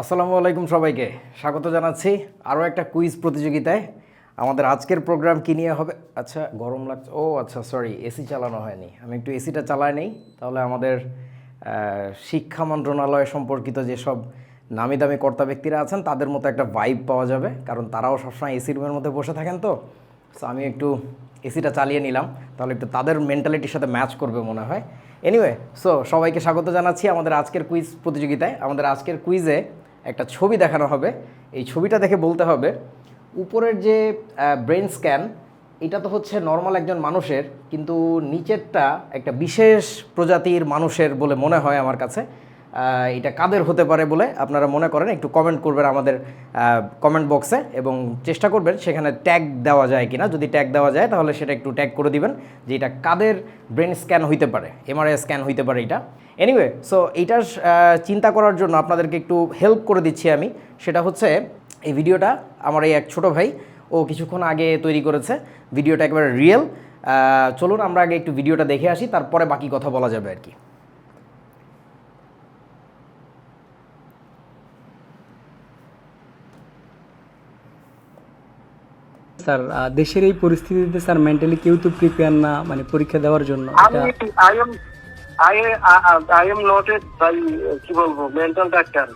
আসসালামু আলাইকুম সবাইকে। স্বাগত জানাচ্ছি আরও একটা কুইজ প্রতিযোগিতায়। আমাদের আজকের প্রোগ্রাম কি নিয়ে হবে? আচ্ছা গরম লাগছে। ও আচ্ছা সরি এসি চালানো হয়নি। আমি একটু এসিটা চালাই নেই। তাহলে আমাদের শিক্ষা মন্ত্রণালয় সম্পর্কিত যেসব নামি দামি কর্তা ব্যক্তিরা আছেন, তাদের মতো একটা ভাইব পাওয়া যাবে। কারণ তারাও সবসময় এসি রুমের মধ্যে বসে থাকেন তো। সো আমি একটু এসিটা চালিয়ে নিলাম। তাহলে একটু তাদের মেন্টালিটির সাথে ম্যাচ করবে মনে হয়। এনিওয়ে সো সবাইকে স্বাগত জানাচ্ছি আমাদের আজকের কুইজ প্রতিযোগিতায়। আমাদের আজকের কুইজে একটা ছবি দেখানো হবে। এই ছবিটা দেখে বলতে হবে, উপরের যে ব্রেন স্ক্যান এটা তো হচ্ছে নর্মাল একজন মানুষের, কিন্তু নিচেরটা একটা বিশেষ প্রজাতির মানুষের বলে মনে হয় আমার কাছে। এটা কাদের হতে পারে বলে আপনারা মনে করেন, একটু কমেন্ট করবেন আমাদের কমেন্ট বক্সে এবং চেষ্টা করবেন সেখানে ট্যাগ দেওয়া যায় কিনা। যদি ট্যাগ দেওয়া যায় তাহলে সেটা একটু ট্যাগ করে দিবেন যে এটা কাদের ব্রেন স্ক্যান হইতে পারে এমআরআই স্ক্যান হইতে পারে এটা। এনিওয়ে সো এইটার চিন্তা করার জন্য আপনাদেরকে একটু হেল্প করে দিচ্ছি আমি। সেটা হচ্ছে, এই ভিডিওটা আমার এই এক ছোট ভাই, ও কিছুক্ষণ আগে তৈরি করেছে। ভিডিওটা একেবারে রিয়েল চলুন আমরা আগে একটু ভিডিওটা দেখে আসি, তারপরে বাকি কথা বলা যাবে আর কি। স্যার দেশের এই পরিস্থিতিতে স্যার মেন্টালি কেউ তো প্রিপেয়ার না মানে পরীক্ষা দেওয়ার জন্য। আমি I am I I am not a ভাই কি বলব মেন্টাল ডাক্তার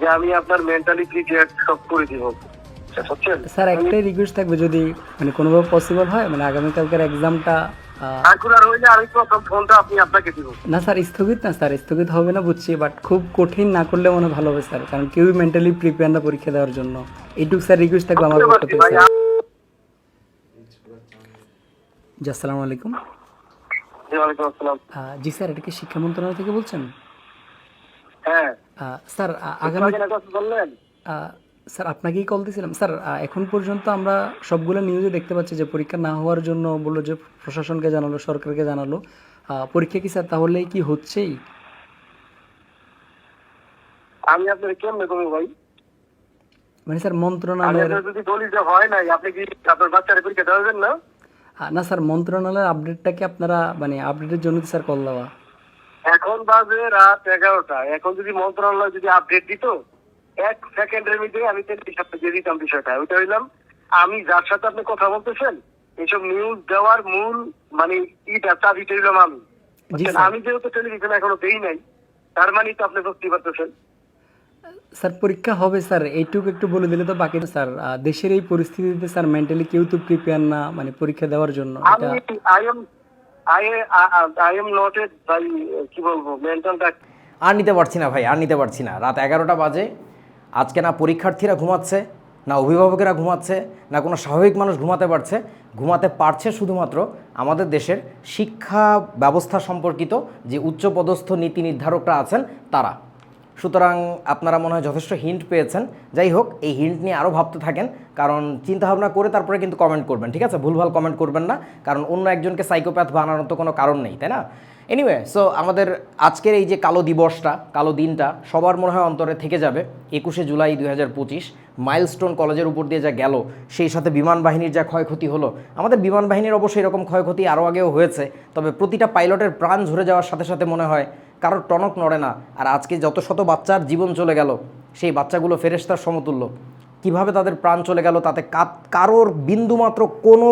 যে আমি আপনার মেন্টালি প্রিপেয়ার সব করে দিব। স্যার একটাই রিকোয়েস্ট থাকবে যদি মানে কোনোভাবে পসিবল হয় মানে আগামীকালকার এক্সামটা দিব। না স্যার স্থগিত না স্যার স্থগিত হবে না বুঝছি বাট খুব কঠিন না করলে মনে ভালো হবে স্যার কারণ কেউই মেন্টালি প্রিপেয়ার না পরীক্ষা দেওয়ার জন্য। এইটুকু স্যার রিকোয়েস্ট থাকবে আমার পক্ষ থেকে স্যার জি আসসালামু আলাইকুম। জি স্যার এটা কি শিক্ষা মন্ত্রণালয় থেকে বলছেন? হ্যাঁ। স্যার আগামী স্যার আপনাকেই কল দিয়েছিলাম স্যার এখন পর্যন্ত আমরা সবগুলো নিউজে দেখতে পাচ্ছি যে পরীক্ষা না হওয়ার জন্য বলল যে প্রশাসনকে জানালো সরকারকে জানালো। পরীক্ষা কি স্যার তাহলে কি হচ্ছেই? আমি আপনার কেমনে করব ভাই? মানে স্যার মন্ত্রণালয়ের যদি বলি যে হয় নাই আপনি কি আপনার বাচ্চারা পরীক্ষা দেওয়াবেন না? না স্যার মন্ত্রণালয়ের আপডেটটা কি আপনারা মানে আপডেটের জন্য স্যার কল দেওয়া? এখন বাজে রাত এগারোটা। এখন যদি মন্ত্রণালয় যদি আপডেট দিত এক সেকেন্ডের মধ্যে আমি তেত্রিশ সপ্তাহ দিয়ে দিতাম বিষয়টা। ওইটা হইলাম আমি যার সাথে আপনি কথা বলতেছেন এইসব নিউজ দেওয়ার মূল মানে ইটা চাবিটা হইলাম আমি। আমি যেহেতু টেলিভিশন এখনও দেই নাই তার মানে তো আপনি বুঝতে পারতেছেন। স্যার পরীক্ষা হবে স্যার এইটুকু একটু বলে দিলে তো বাকি স্যার দেশের এই পরিস্থিতিতে স্যার মেন্টালি কেউ তো প্রিপেয়ার না মানে পরীক্ষা দেওয়ার জন্য। আমি I am I I am not a ভাই কি বলব মেন্টাল আর নিতে পারছি না ভাই আর নিতে পারছি না। রাত এগারোটা বাজে আজকে না পরীক্ষার্থীরা ঘুমাচ্ছে, না অভিভাবকেরা ঘুমাচ্ছে, না কোনো স্বাভাবিক মানুষ ঘুমাতে পারছে ঘুমাতে পারছে শুধুমাত্র আমাদের দেশের শিক্ষা ব্যবস্থা সম্পর্কিত যে উচ্চপদস্থ নীতি নির্ধারকরা আছেন তারা। সুতরাং আপনারা মনে হয় যথেষ্ট হিন্ট পেয়েছেন। যাই হোক, এই হিন্ট নিয়ে আরও ভাবতে থাকেন, কারণ চিন্তাভাবনা করে তারপরে কিন্তু কমেন্ট করবেন, ঠিক আছে? ভুলভাল কমেন্ট করবেন না, কারণ অন্য একজনকে সাইকোপ্যাথ বানানোর তো কোনো কারণ নেই, তাই না? এনিওয়ে সো আমাদের আজকের এই যে কালো দিবসটা, কালো দিনটা সবার মনে হয় অন্তরে থেকে যাবে। একুশে জুলাই দুই হাজার পঁচিশ মাইলস্টোন কলেজের উপর দিয়ে যা গেল, সেই সাথে বিমান বাহিনীর যা ক্ষয়ক্ষতি হলো, আমাদের বিমান বাহিনীর অবশ্যই এরকম ক্ষয়ক্ষতি আরও আগেও হয়েছে, তবে প্রতিটা পাইলটের প্রাণ ঝরে যাওয়ার সাথে সাথে মনে হয় কারোর টনক নড়ে না। আর আজকে যত শত বাচ্চার জীবন চলে গেল, সেই বাচ্চাগুলো ফেরেস্তার সমতুল্য। কীভাবে তাদের প্রাণ চলে গেল তাতে কারোর বিন্দুমাত্র কোনো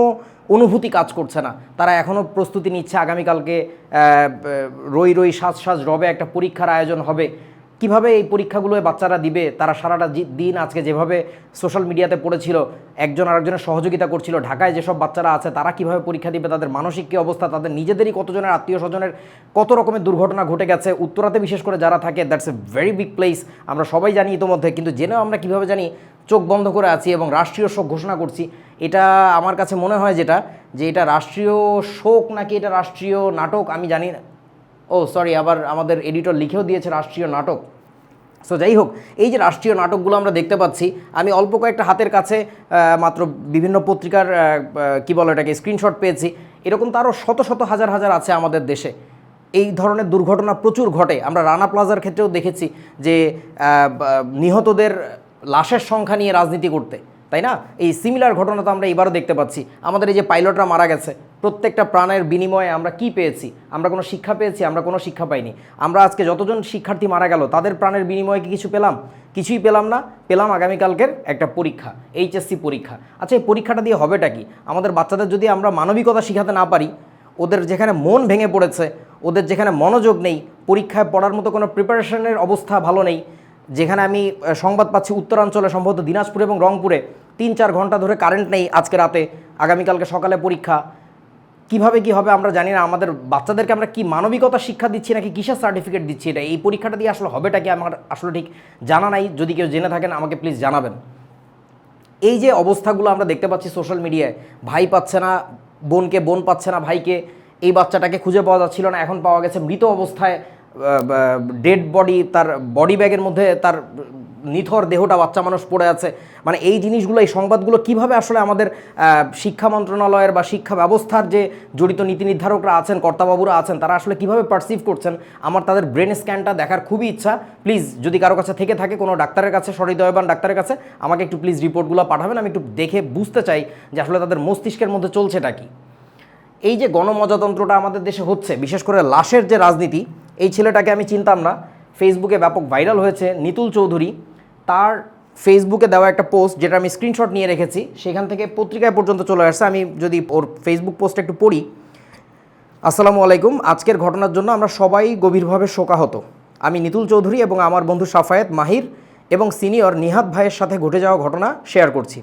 অনুভূতি কাজ করছে না। তারা এখনও প্রস্তুতি নিচ্ছে, আগামীকালকে রই রই সাজ সাজ রবে একটা পরীক্ষার আয়োজন হবে। কীভাবে এই পরীক্ষাগুলো বাচ্চারা দিবে? তারা সারাটা দিন আজকে যেভাবে সোশ্যাল মিডিয়াতে পড়েছিল, একজন আরেকজনের সহযোগিতা করছিল, ঢাকায় যেসব বাচ্চারা আছে, তারা কীভাবে পরীক্ষা দিবে, তাদের মানসিক কী অবস্থা, তাদের নিজেদেরই কতজনের আত্মীয় স্বজনের কত রকমের দুর্ঘটনা ঘটে গেছে, উত্তরাতে বিশেষ করে যারা থাকে that's a very big place আমরা সবাই জানি ইতোমধ্যে, কিন্তু জেনেও আমরা কীভাবে জানি চোখ বন্ধ করে আছি এবং রাষ্ট্রীয় শোক ঘোষণা করছি। এটা আমার কাছে মনে হয় যেটা, যে এটা রাষ্ট্রীয় শোক নাকি এটা রাষ্ট্রীয় নাটক, আমি জানি না। ও সরি আবার আমাদের এডিটর লিখেও দিয়েছে রাষ্ট্রীয় নাটক। সো যাই হোক, এই যে রাষ্ট্রীয় নাটকগুলো আমরা দেখতে পাচ্ছি, আমি অল্প কয়েকটা হাতের কাছে মাত্র বিভিন্ন পত্রিকার কী বলো এটাকে স্ক্রিনশট পেয়েছি। এরকম তো আরও শত শত হাজার হাজার আছে আমাদের দেশে। এই ধরনের দুর্ঘটনা প্রচুর ঘটে। আমরা রানা প্লাজার ক্ষেত্রেও দেখেছি যে নিহতদের লাশের সংখ্যা নিয়ে রাজনীতি করতে। তাই না? এই সিমিলার ঘটনা তো আমরা এবারও দেখতে পাচ্ছি। আমাদের এই যে পাইলটরা মারা গেছে, প্রত্যেকটা প্রাণের বিনিময়ে আমরা কি পেয়েছি? আমরা কোনো শিক্ষা পেয়েছি, আমরা কোনো শিক্ষা পাইনি। আমরা আজকে যতজন শিক্ষার্থী মারা গেল, তাদের প্রাণের বিনিময়ে কি কিছু পেলাম? কিছুই পেলাম না, পেলাম আগামীকালকের একটা পরীক্ষা, এইচএসসি পরীক্ষা। আচ্ছা এই পরীক্ষাটা দিয়ে হবেটা কি? আমাদের বাচ্চাদের যদি আমরা মানবিকতা শেখাতে না পারি, ওদের যেখানে মন ভেঙে পড়েছে, ওদের যেখানে মনোযোগ নেই, পরীক্ষায় পড়ার মতো কোনো প্রিপারেশনের অবস্থা ভালো নেই যেখানে আমি সংবাদ পাচ্ছি উত্তরাঞ্চলে সম্ভবত দিনাজপুর এবং রংপুরে তিন চার ঘণ্টা ধরে কারেন্ট নেই আজকে রাতে। আগামীকালকে সকালে পরীক্ষা। কীভাবে কি হবে আমরা জানি না। আমাদের বাচ্চাদেরকে আমরা কি মানবিকতা শিক্ষা দিচ্ছি নাকি কিসের সার্টিফিকেট দিচ্ছি এটা? এই পরীক্ষাটা দিয়ে আসলে হবেটা কি আমার আসলে ঠিক জানা নাই। যদি কেউ জেনে থাকেন, আমাকে প্লিজ জানাবেন। এই যে অবস্থাগুলো আমরা দেখতে পাচ্ছি সোশ্যাল মিডিয়ায় ভাই পাচ্ছে না, বোনকে বোন পাচ্ছে না, ভাইকে, এই বাচ্চাটাকে খুঁজে পাওয়া যাচ্ছিল না, এখন পাওয়া গেছে মৃত অবস্থায়। ডেড বডি তার বডি ব্যাগের মধ্যে তার নিথর দেহটা বাচ্চা মানুষ পড়ে আছে। মানে এই জিনিসগুলো, এই সংবাদগুলো কীভাবে আসলে আমাদের শিক্ষা মন্ত্রণালয়ের বা শিক্ষা ব্যবস্থার যে জড়িত নীতি নির্ধারকরা আছেন, কর্তাবাবুরা আছেন, তারা আসলে কীভাবে পারসিভ করছেন, আমার তাদের ব্রেন স্ক্যানটা দেখার খুবই ইচ্ছা। প্লিজ যদি কারও কাছে থেকে থাকে কোনো ডাক্তারের কাছে সহৃদয়বান ডাক্তারের কাছে, আমাকে একটু প্লিজ রিপোর্টগুলো পাঠাবেন, আমি একটু দেখে বুঝতে চাই যে আসলে তাদের মস্তিষ্কের মধ্যে চলছেটা কি। এই যে গণমজাতন্ত্রটা আমাদের দেশে হচ্ছে, বিশেষ করে লাশের যে রাজনীতি এই ছেলেটাকে আমি চিনতাম না। ফেসবুকে ব্যাপক ভাইরাল হয়েছে নিতুল চৌধুরী। তার ফেসবুকে দেওয়া একটা পোস্ট যেটা আমি স্ক্রিনশট নিয়ে রেখেছি, সেখান থেকে পত্রিকায় পর্যন্ত চলে আসছে। আমি যদি ওর ফেসবুক পোস্ট একটু পড়ি। আসসালামু আলাইকুম, আজকের ঘটনার জন্য আমরা সবাই গভীরভাবে শোকাহত। আমি নিতুল চৌধুরী এবং আমার বন্ধু সাফায়েত মাহির এবং সিনিয়র নিহাত ভাইয়ের সাথে ঘটে যাওয়া ঘটনা শেয়ার করছি।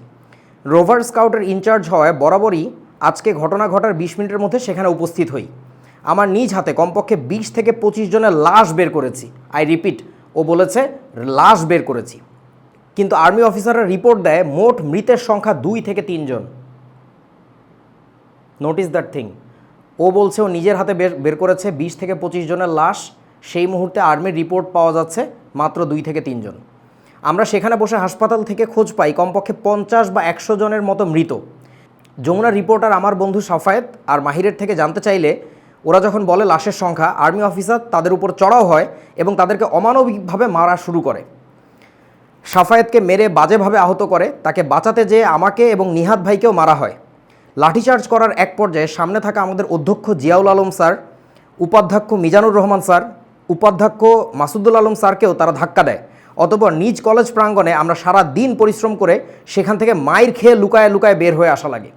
রোভার স্কাউটের ইনচার্জ হওয়ায় বরাবরই আজকে ঘটনা ঘটার বিশ মিনিটের মধ্যে সেখানে উপস্থিত হই। আমার নিজ হাতে কমপক্ষে বিশ থেকে পঁচিশ জনের লাশ বের করেছি। আই রিপিট ও বলেছে, লাশ বের করেছি। কিন্তু আর্মি অফিসাররা রিপোর্ট দেয় মোট মৃতের সংখ্যা দুই থেকে তিনজন নোটিস দ্যাট থিং ও বলছে, ও নিজের হাতে বের বের করেছে বিশ থেকে পঁচিশ জনের লাশ। সেই মুহূর্তে আর্মির রিপোর্ট পাওয়া যাচ্ছে মাত্র দুই থেকে তিনজন আমরা সেখানে বসে হাসপাতাল থেকে খোঁজ পাই কমপক্ষে পঞ্চাশ বা একশো জনের মতো মৃত। যমুনা রিপোর্টার আমার বন্ধু সাফায়েত আর মাহিরের থেকে জানতে চাইলে ওরা যখন বলে লাশের সংখ্যা, আর্মি অফিসার তাদের উপর চড়াও হয় এবং তাদেরকে অমানবিকভাবে মারা শুরু করে। সাফায়েতকে মেরে বাজেভাবে আহত করে, তাকে বাঁচাতে যেয়ে আমাকে এবং নিহাত ভাইকেও মারা হয়। লাঠিচার্জ করার এক পর্যায়ে সামনে থাকা আমাদের অধ্যক্ষ জিয়াউল আলম স্যার, উপাধ্যক্ষ মিজানুর রহমান স্যার, উপাধ্যক্ষ মাসুদুল আলম স্যারকেও তারা ধাক্কা দেয়। অতপর নিজ কলেজ প্রাঙ্গণে আমরা সারা দিন পরিশ্রম করে সেখান থেকে মায়ের খেয়ে লুকায় লুকায় বের হয়ে আসা লাগে।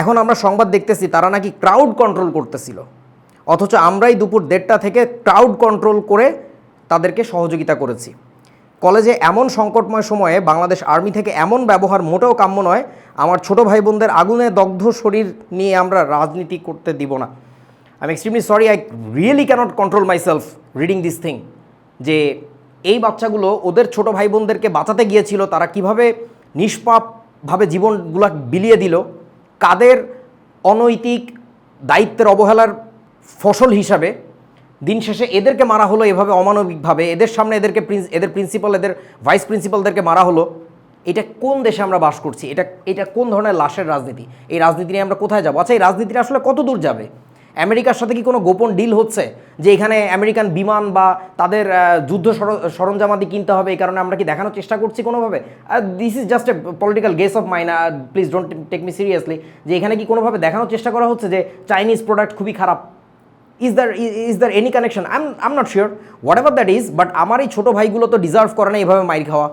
এখন আমরা সংবাদ দেখতেছি, তারা নাকি ক্রাউড কন্ট্রোল করতেছিল। অথচ আমরাই দুপুর দেড়টা থেকে ক্রাউড কন্ট্রোল করে তাদেরকে সহযোগিতা করেছি। কলেজে এমন সংকটময় সময়ে, বাংলাদেশ আর্মি থেকে এমন ব্যবহার মোটেও কাম্য নয়, আমার ছোট ভাই বোনদের আগুনে দগ্ধ শরীর নিয়ে আমরা রাজনীতি করতে দিব না। I extremely sorry I really cannot control myself reading this thing যে এই বাচ্চাগুলো ওদের ছোট ভাই বোনদেরকে বাঁচাতে গিয়েছিল, তারা কীভাবে নিষ্পাপভাবে জীবনগুলা বিলিয়ে দিল। কাদের অনৈতিক দায়িত্বের অবহেলার ফসল হিসাবে দিন শেষে এদেরকে মারা হলো এভাবে অমানবিকভাবে, এদের সামনে এদেরকে এদের প্রিন্সিপাল এদের ভাইস প্রিন্সিপালদেরকে মারা হলো, এটা কোন দেশে আমরা বাস করছি? এটা এটা কোন ধরনের লাশের রাজনীতি? এই রাজনীতি নিয়ে আমরা কোথায় যাব? আচ্ছা এই রাজনীতিটা আসলে কত দূর যাবে? আমেরিকার সাথে কি কোনো গোপন ডিল হচ্ছে? যে এখানে আমেরিকান বিমান বা তাদের যুদ্ধ সর- সরঞ্জামাদি কিনতে হবে, এই কারণে আমরা কি দেখানোর চেষ্টা করছি কোনোভাবে? This is just a political guess of mine please don't take me seriously যে এখানে কি কোনোভাবে দেখানোর চেষ্টা করা হচ্ছে যে চাইনিজ প্রোডাক্ট খুবই খারাপ? Is there is there any connection I am not sure whatever that is but আমার এই ছোটো ভাইগুলো তো ডিজার্ভ করে না এভাবে মাইর খাওয়া।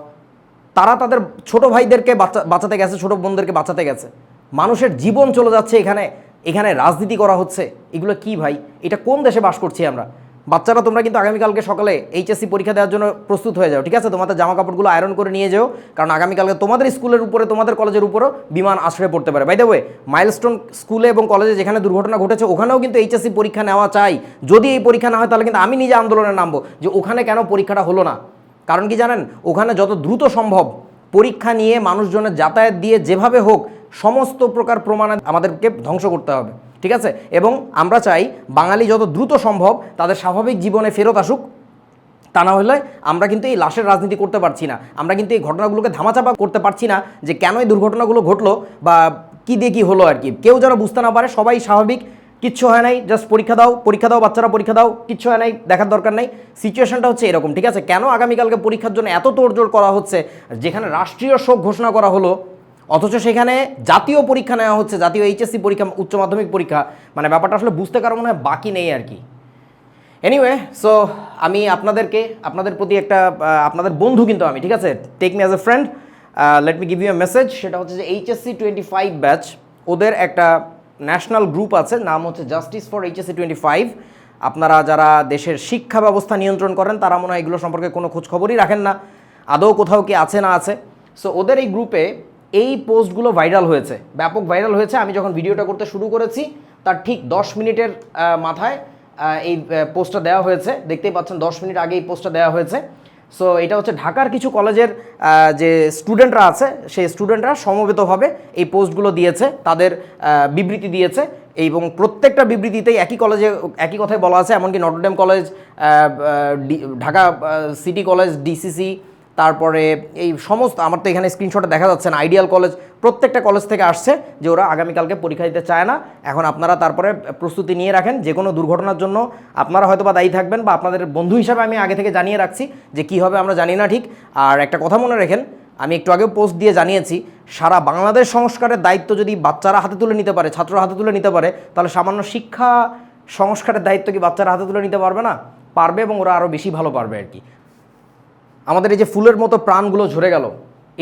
তারা তাদের ছোট ভাইদেরকে বাঁচা- বাঁচাতে গেছে, ছোট বোনদেরকে বাঁচাতে গেছে। মানুষের জীবন চলে যাচ্ছে এখানে। এখানে রাজনীতি করা হচ্ছে। এগুলো কি ভাই? এটা কোন দেশে বাস করছি আমরা? বাচ্চারা তোমরা কিন্তু আগামীকালকে সকালে এইচএসসি পরীক্ষা দেওয়ার জন্য প্রস্তুত হয়ে যাও, ঠিক আছে? তোমাদের জামা কাপড়গুলো আয়রন করে নিয়ে যাও, কারণ আগামীকালকে তোমাদের স্কুলের উপরে, তোমাদের কলেজের উপরও বিমান আশ্রয় পড়তে পারে। বাই দ্য মাইলস্টোন স্কুলে এবং কলেজে যেখানে দুর্ঘটনা ঘটেছে, ওখানেও কিন্তু এইচএসসি পরীক্ষা নেওয়া চাই। যদি এই পরীক্ষা না হয়, তাহলে কিন্তু আমি নিজে আন্দোলনে নামবো যে ওখানে কেন পরীক্ষাটা হলো না। কারণ কি জানেন? ওখানে যত দ্রুত সম্ভব পরীক্ষা নিয়ে মানুষজনের যাতায়াত দিয়ে যেভাবে হোক সমস্ত প্রকার প্রমাণ আমাদেরকে ধ্বংস করতে হবে, ঠিক আছে? এবং আমরা চাই বাঙালি যত দ্রুত সম্ভব তাদের স্বাভাবিক জীবনে ফেরত আসুক। তা না হলে আমরা কিন্তু এই লাশের রাজনীতি করতে পারছি না। আমরা কিন্তু এই ঘটনাগুলোকে ধামাচাপা করতে পারছি না যে কেন এই দুর্ঘটনাগুলো ঘটলো বা কী দিয়ে কী হলো আর কি। কেউ যেন বুঝতে না পারে, সবাই স্বাভাবিক, কিচ্ছু হয় নাই জাস্ট পরীক্ষা দাও পরীক্ষা দাও, বাচ্চারা পরীক্ষা দাও, কিচ্ছু হয় নাই, দেখার দরকার নাই। সিচুয়েশনটা হচ্ছে এরকম, ঠিক আছে? কেন আগামীকালকে পরীক্ষার জন্য এত তোড়জোড় করা হচ্ছে? যেখানে রাষ্ট্রীয় শোক ঘোষণা করা হলো অথচ সেখানে জাতীয় পরীক্ষা নেওয়া হচ্ছে, জাতীয় এইচএসসি পরীক্ষা, উচ্চ মাধ্যমিক পরীক্ষা। মানে ব্যাপারটা আসলে বুঝতে কারও মনে হয় বাকি নেই আর কি। এনিওয়ে সো আমি আপনাদেরকে, আপনাদের প্রতি একটা আপনাদের বন্ধু কিন্তু আমি, ঠিক আছে? Take me as a friend let me give you a message সেটা হচ্ছে যে এইচএসসি টোয়েন্টি ফাইভ ব্যাচ ওদের একটা ন্যাশনাল গ্রুপ আছে, নাম হচ্ছে justice for HSC twenty five আপনারা যারা দেশের শিক্ষা ব্যবস্থা নিয়ন্ত্রণ করেন, তারা মনে হয় এগুলো সম্পর্কে কোনো খোঁজ খবরই রাখেন না। আদৌ কোথাও কি আছে না আছে। সো ওদের এই গ্রুপে এই পোস্টগুলো ভাইরাল হয়েছে, ব্যাপক ভাইরাল হয়েছে। আমি যখন ভিডিওটা করতে শুরু করেছি, তার ঠিক দশ মিনিটের মাথায় এই পোস্টটা দেওয়া হয়েছে। দেখতেই পাচ্ছেন, দশ মিনিট আগে এই পোস্টটা দেওয়া হয়েছে। সো এটা হচ্ছে ঢাকার কিছু কলেজের যে স্টুডেন্টরা আছে, সেই স্টুডেন্টরা সমবেতভাবে এই পোস্টগুলো দিয়েছে, তাদের বিবৃতি দিয়েছে এবং প্রত্যেকটা বিবৃতিতেই একই কলেজে, একই কথাই বলা আছে, এমনকি Notre Dame college Dhaka city college, DCC তারপরে এই সমস্ত, আমার তো এখানে স্ক্রিনশটে দেখা যাচ্ছে না আইডিয়াল কলেজ প্রত্যেকটা কলেজ থেকে আসছে যে ওরা আগামীকালকে পরীক্ষা দিতে চায় না। এখন আপনারা তারপরে প্রস্তুতি নিয়ে রাখেন, যে কোনো দুর্ঘটনার জন্য আপনারা হয়তো বা দায়ী থাকবেন বা আপনাদের বন্ধু হিসাবে আমি আগে থেকে জানিয়ে রাখছি যে কী হবে আমরা জানি না ঠিক। আর একটা কথা মনে রাখেন, আমি একটু আগেও পোস্ট দিয়ে জানিয়েছি, সারা বাংলাদেশ সংস্কারের দায়িত্ব যদি বাচ্চারা হাতে তুলে নিতে পারে, ছাত্ররা হাতে তুলে নিতে পারে, তাহলে সামান্য শিক্ষা সংস্কারের দায়িত্ব কি বাচ্চারা হাতে তুলে নিতে পারবে না? পারবে এবং ওরা আরও বেশি ভালো পারবে আর কি। আমাদের এই যে ফুলের মতো প্রাণগুলো ঝরে গেল,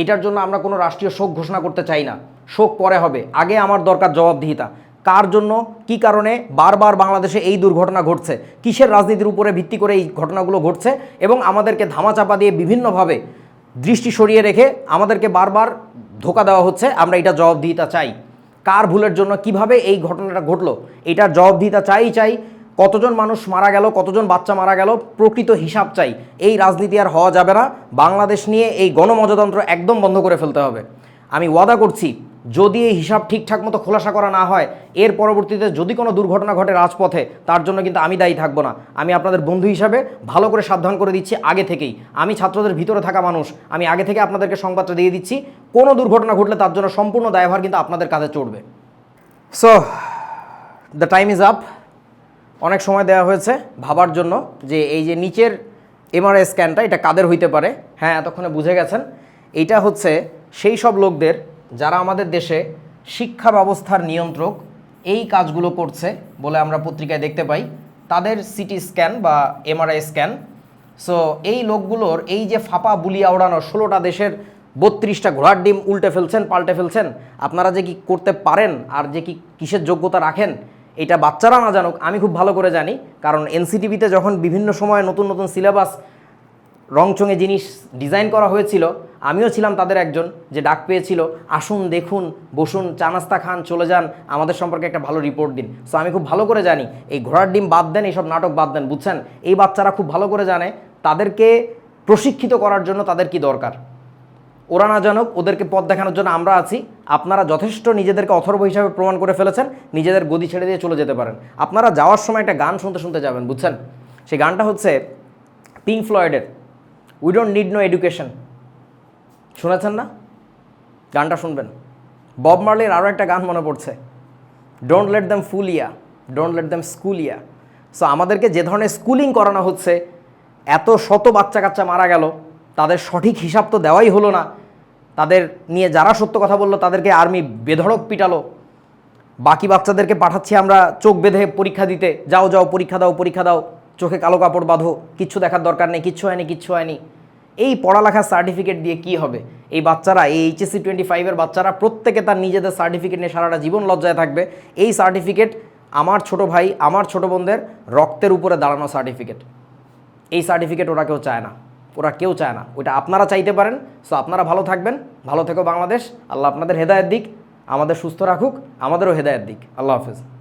এটার জন্য আমরা কোনো রাষ্ট্রীয় শোক ঘোষণা করতে চাই না। শোক পরে হবে। আগে আমার দরকার জবাবদিহিতা। কার জন্য, কি কারণে বারবার বাংলাদেশে এই দুর্ঘটনা ঘটছে? কিসের রাজনীতির উপরে ভিত্তি করে এই ঘটনাগুলো ঘটছে? এবং আমাদেরকে ধামাচাপা দিয়ে বিভিন্নভাবে দৃষ্টি সরিয়ে রেখে আমাদেরকে বারবার ধোকা দেওয়া হচ্ছে, আমরা এটা জবাবদিহিতা চাই। কার ভুলের জন্য কীভাবে এই ঘটনাটা ঘটলো, এটার জবাবদিহিতা চাই চাই কতজন মানুষ মারা গেল, কতজন বাচ্চা মারা গেল, প্রকৃত হিসাব চাই। এই রাজনীতি আর হওয়া যাবে না। বাংলাদেশ নিয়ে এই গণমজতন্ত্র একদম বন্ধ করে ফেলতে হবে। আমি ওয়াদা করছি, যদি এই হিসাব ঠিকঠাক মতো খোলাসা করা না হয়, এর পরবর্তীতে যদি কোনো দুর্ঘটনা ঘটে রাজপথে, তার জন্য কিন্তু আমি দায়ী থাকব না। আমি আপনাদের বন্ধু হিসাবে ভালো করে সাবধান করে দিচ্ছি আগে থেকেই। আমি ছাত্রদের ভিতরে থাকা মানুষ। আমি আগে থেকে আপনাদেরকে সংবাদটা দিয়ে দিচ্ছি, কোনো দুর্ঘটনা ঘটলে তার জন্য সম্পূর্ণ দায়ভার কিন্তু আপনাদের কাঁধে চড়বে। So the time is up অনেক সময় দেওয়া হয়েছে ভাবার জন্য যে এই যে নিচের এমআরআই স্ক্যানটা এটা কাদের হইতে পারে? হ্যাঁ এতক্ষণে বুঝে গেছেন। এইটা হচ্ছে সেই সব লোকদের যারা আমাদের দেশে শিক্ষা ব্যবস্থার নিয়ন্ত্রক, এই কাজগুলো করছে বলে আমরা পত্রিকায় দেখতে পাই। তাদের সিটি স্ক্যান বা এমআরআই স্ক্যান সো এই লোকগুলোর এই যে ফাঁপা বুলিয়া ওড়ানো ষোলোটা দেশের বত্রিশটা ঘোড়ার ডিম উল্টে ফেলছেন, পাল্টে ফেলছেন, আপনারা যে কি করতে পারেন আর যে কি কিসের যোগ্যতা রাখেন এটা বাচ্চারা না জানুক, আমি খুব ভালো করে জানি। কারণ এনসিটিভিতে যখন বিভিন্ন সময় নতুন নতুন সিলেবাস, রংচঙে জিনিস ডিজাইন করা হয়েছিল, আমিও ছিলাম তাদের একজন যে ডাক পেয়েছিল, আসুন, দেখুন, বসুন, চা নাস্তা খান, চলে যান, আমাদের সম্পর্কে একটা ভালো রিপোর্ট দিন। সো আমি খুব ভালো করে জানি, এই ঘোড়ার ডিম বাদ দেন, এইসব নাটক বাদ দেন, বুঝছেন? এই বাচ্চারা খুব ভালো করে জানে, তাদেরকে প্রশিক্ষিত করার জন্য তাদের কি দরকার? ওরা না জানুক, ওদেরকে পথ দেখানোর জন্য আমরা আছি আপনারা যথেষ্ট নিজেদেরকে অথর্ব হিসাবে প্রমাণ করে ফেলেছেন, নিজেদের গদি ছেড়ে দিয়ে চলে যেতে পারেন। আপনারা যাওয়ার সময় একটা গান শুনতে শুনতে যাবেন, বুঝছেন? সেই গানটা হচ্ছে pink ফ্লয়েডের we don't need no education শুনেছেন না? গানটা শুনবেন। বব মার্লির আরও একটা গান মনে পড়ছে। Don't let them fool ya don't let them school ya so আমাদেরকে যে ধরনের স্কুলিং করানো হচ্ছে, এত শত বাচ্চা কাচ্চা মারা গেল, তাদের সঠিক হিসাব তো দেওয়াই হলো না। তাদের নিয়ে যারা সত্য কথা বলল, তাদেরকে আর্মি বেধড়ক পিটালো। বাকি বাচ্চাদেরকে পাঠাচ্ছি আমরা চোখ বেঁধে পরীক্ষা দিতে। যাও যাও, পরীক্ষা দাও পরীক্ষা দাও। চোখে কালো কাপড় বাঁধো। কিচ্ছু দেখার দরকার নেই, কিচ্ছু হয়নি কিচ্ছু হয়নি। এই পড়ালেখার সার্টিফিকেট দিয়ে কি হবে? এই বাচ্চারা, এই এইচএসসি টোয়েন্টি ফাইভের বাচ্চারা প্রত্যেকে তার নিজেদের সার্টিফিকেট নিয়ে সারাটা জীবন লজ্জায় থাকবে। এই সার্টিফিকেট আমার ছোট ভাই, আমার ছোট বোনদের রক্তের উপরে দাঁড়ানো সার্টিফিকেট এই সার্টিফিকেট ওরা কেউ চায় না। ওরা কেউ চায় না। ওইটা আপনারা চাইতে পারেন সো আপনারা ভালো থাকবেন। ভালো থেকো বাংলাদেশ। আল্লাহ আপনাদের হেদায়ের দিক, আমাদের সুস্থ রাখুক, আমাদেরও হেদায়ের দিক। আল্লাহ হাফিজ।